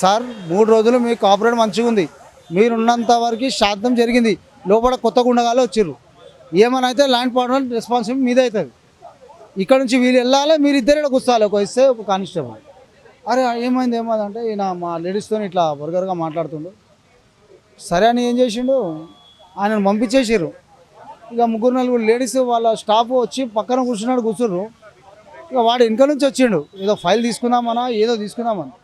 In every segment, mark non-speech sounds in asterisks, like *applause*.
Sir మూడు రోజులు మీ cooperate మంచిగా ఉంది. మీరున్నంత వరకు శాతం జరిగింది. లోపల కొత్త గుండగాలు వచ్చిర్రు. ఏమని అయితే ల్యాండ్ పార్ట్నర్ రెస్పాన్సిబిలిటీ మీదే అవుతుంది. ఇక్కడ నుంచి వీళ్ళు వెళ్ళాలి మీరు ఇద్దరు ఇక్కడ కూర్చోాలి ఒక ఇస్తే ఒక కానిస్టేబుల్. అరే ఏమైంది ఏమైంది అంటే ఈయన మా లేడీస్తో ఇట్లా బర్గర్గా మాట్లాడుతుండు. సరే అని ఏం చేసిండు? ఆయనను పంపించేసారు ఇక ముగ్గురు నలుగురు లేడీస్ వాళ్ళ స్టాఫ్ వచ్చి పక్కన కూర్చున్నాడు కూర్చుర్రు. ఇక వాడు వెనక నుంచి వచ్చిండు. ఏదో ఫైల్ తీసుకుందామనా ఏదో తీసుకుందామని.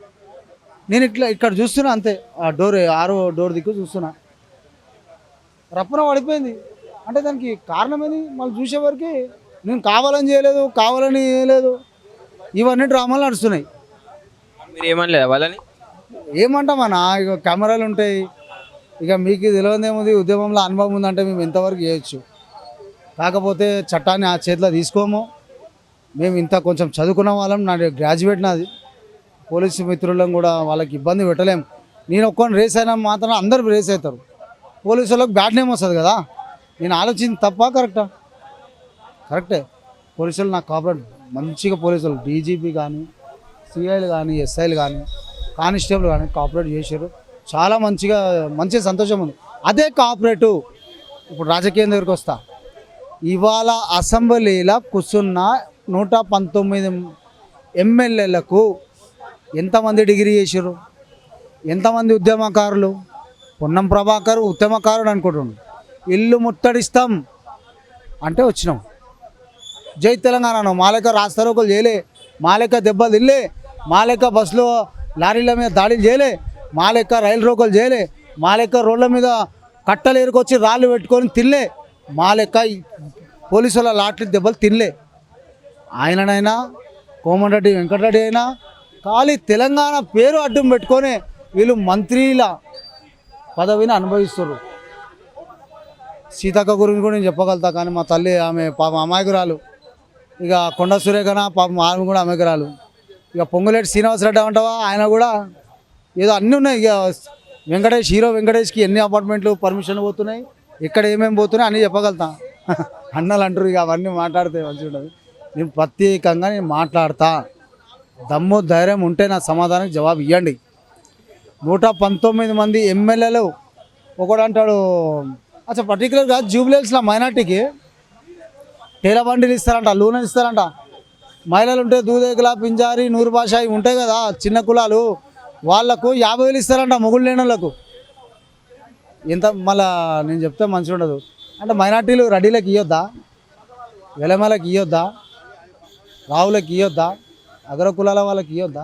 నేను ఇట్లా ఇక్కడ చూస్తున్నా అంతే. ఆ డోర్ ఆరో డోర్ దిక్కు చూస్తున్నా. రప్పన పడిపోయింది. అంటే దానికి కారణం ఏంది? మళ్ళీ చూసేవరకు నేను కావాలని చేయలేదు కావాలని చేయలేదు ఇవన్నీ డ్రామాలు నడుస్తున్నాయి. మీరు ఏమనలేదా వాళ్ళని? ఏమంటామన్నా? ఇక కెమెరాలు ఉంటాయి. ఇక మీకు తెలియదు ఏముంది? ఉద్యమంలో అనుభవం ఉందంటే మేము ఎంతవరకు చేయొచ్చు. కాకపోతే చట్టాన్ని ఆ చేతిలో తీసుకోము. మేము ఇంత కొంచెం చదువుకున్న వాళ్ళం నా గ్రాడ్యుయేట్ నాది. పోలీసు మిత్రులను కూడా వాళ్ళకి ఇబ్బంది పెట్టలేం. నేను ఒక్కని రేస్ అయినా మాత్రం అందరు రేస్ అవుతారు. పోలీసు వాళ్ళకి బ్యాడ్ నేమ్ వస్తుంది కదా. నేను ఆలోచించి తప్ప కరెక్టా కరెక్టే పోలీసులు నాకు కాపరేట్ మంచిగా పోలీసులు డీజీపీ కానీ సిఐలు కానీ ఎస్ఐలు కానీ కానిస్టేబుల్ కానీ కాపరేట్ చేశారు. చాలా మంచిగా మంచి సంతోషం ఉంది. అదే కాపరేటు ఇప్పుడు రాజకీయం దగ్గరికి వస్తా. ఇవాళ అసెంబ్లీలో కూర్చున్న నూట పంతొమ్మిది ఎమ్మెల్యేలకు ఎంతమంది డిగ్రీ చేసారు ఎంతమంది ఉద్యమకారులు? పొన్నం ప్రభాకర్ ఉద్యమకారుడు అనుకుంటుండు ఇల్లు ముట్టడిస్తాం అంటే వచ్చినాం. జై తెలంగాణ అన్నాం. మా లెక్క రాస్తారోకలు చేయలే. మా దెబ్బలు తిల్లే మా బస్సులో లారీల మీద దాడులు చేయలే. మా రైలు రోకలు చేయలే. మా రోడ్ల మీద కట్టలు ఎరుకొచ్చి రాళ్ళు పెట్టుకొని తినలే. మా పోలీసుల లాటరీ దెబ్బలు తినలే. ఆయననైనా కోమటిరెడ్డి వెంకటరెడ్డి అయినా ఖాళీ తెలంగాణ పేరు అడ్డం పెట్టుకొని వీళ్ళు మంత్రిల పదవిని అనుభవిస్తారు సీతక్క గురించి కూడా నేను చెప్పగలుగుతా కానీ మా తల్లి ఆమె పాపం అమాయకురాలు. ఇక కొండ సురేఖన పాపం ఆమె కూడా అమాయకురాలు. ఇక పొంగులేటి శ్రీనివాసరెడ్డి అంటావా? ఆయన కూడా ఏదో అన్నీ ఉన్నాయి. ఇక వెంకటేష్ హీరో వెంకటేష్కి ఎన్ని అపార్ట్మెంట్లు పర్మిషన్ పోతున్నాయి ఎక్కడ ఏమేమి పోతున్నాయి అన్నీ చెప్పగలుగుతా. *laughs* అన్నలు అంటారు ఇక అవన్నీ మాట్లాడితే మంచిగా ఉండదు నేను ప్రత్యేకంగా నేను మాట్లాడతా. దమ్ము ధైర్యం ఉంటే నా సమాధానానికి జవాబు ఇవ్వండి నూట పంతొమ్మిది మంది ఎమ్మెల్యేలు ఒకడు అంటాడు అచ్చా పర్టికులర్గా జూబ్లీస్లో మైనార్టీకి టేలా బండిలు ఇస్తారంట లూనలు ఇస్తారంట మహిళలు ఉంటే దూదేకుల పింజారి నూరు భాష ఇవి ఉంటాయి కదా చిన్న కులాలు. వాళ్ళకు యాభై వేలు ఇస్తారంట మొగుళ్ళు లేనులకు ఎంత మళ్ళా నేను చెప్తే మంచిగా ఉండదు. అంటే మైనార్టీలు రెడీలకు ఇవ్వద్దా వెలమలకి ఇవ్వద్దా రావులకు ఇవ్వద్దా అగ్ర కులాల వాళ్ళకి ఇవ్వద్దా